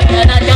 ก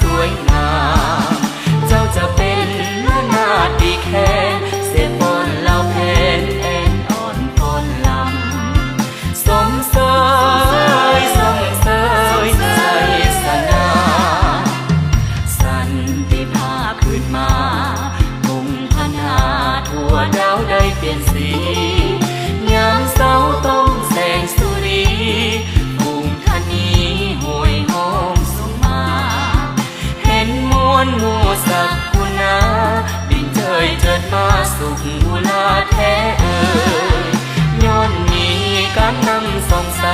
สวยงามเจ้าจะเป็นนานาถดีแค่เสียบนเล่าเพลงแอนอ่อนพรลำสมเสยสมเสยใจสนาสันติภาพขึ้นมามุ่งพันาทั่วดาวได้เปลี่ยน สุขอุลาแท้เอ่ยย้อนมีการนำส่องใส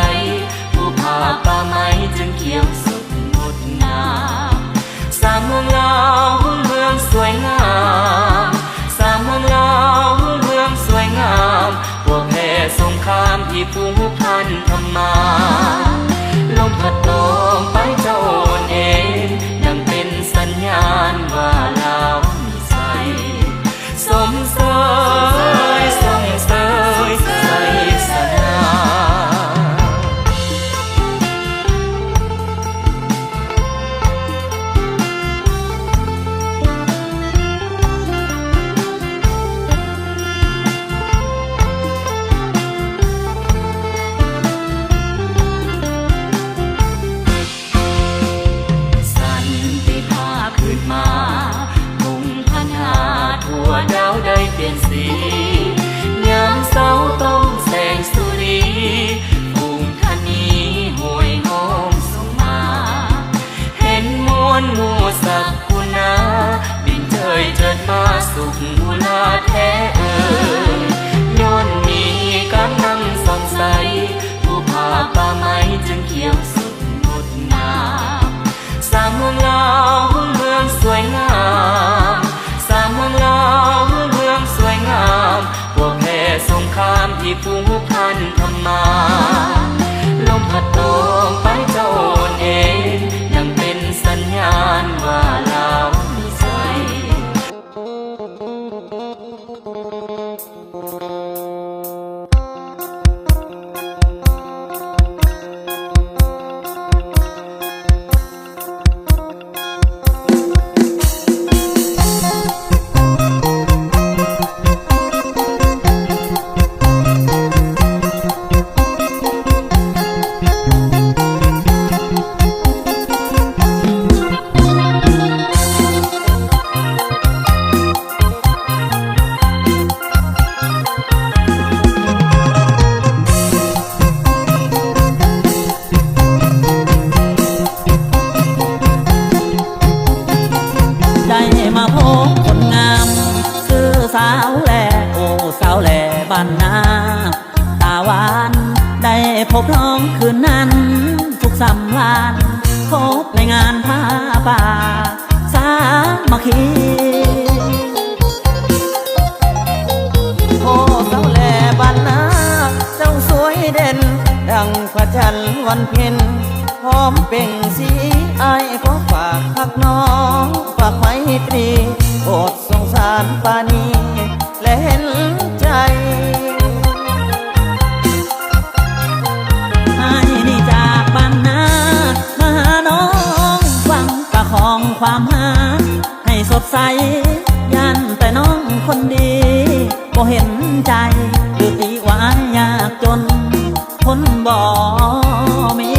ผู้พาป่าไม้จึงเขียวสุดงดงามสามเมืองลาวเมืองสวยงามสามเมืองลาวเมืองสวยงามพวกแพ่สงครามที่ผู้ ผูกพันธรรมา ลมพัดโตมไป สาวแหล่โอ้สาวแหล่บ้านนาตาหวานได้พบน้องคืนนั้น ทุกสำลานพบในงานผ้าป่า สามัคคีโอ้สาวแหล่บ้านนาเจ้าสวยเด่น ดังพระจันทร์วันเพ็ญพร้อมเปล่งสีไอายขอฝากพักน้อง ฝากไม้ตรีโปรดารปานีและเห็นใจ ไอ้นี่จากบ้านนามาหาน้องฟังประคองความหา ให้สดใสยันแต่น้องคนดีก็เห็นใจหรือตีว่ายากจน คนบ่มี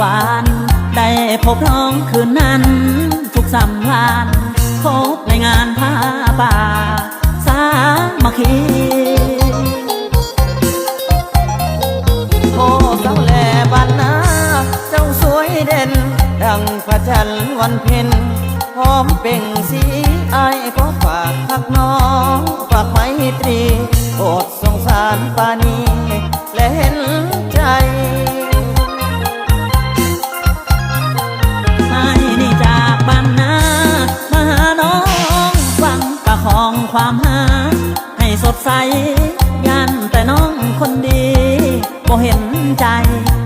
วาน ได้พบน้องคืนนั้น ทุกสำคันพบในงานผ้าป่า สามัคคีโพเจ้งแลบันนาเจ้าสวยเด่น ดังพระจันทร์วันเพ็ญหอมเป่งสีไอ้ก็ฝากพักน้องฝากไมตรีโอดสงสารปานีและเห็น ใสยานแต่น้องคนดีบ่เห็นใจ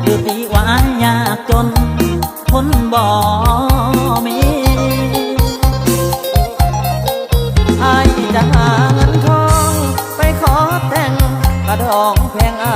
หรือปีวานยากจนคนบ่มีไอจะหาเงินทอง ไปขอแต่งกระดองแพงอ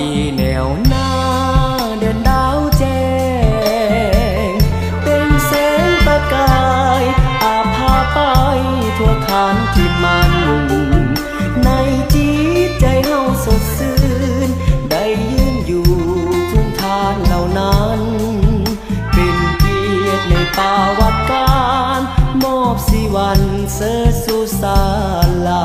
đi nẻo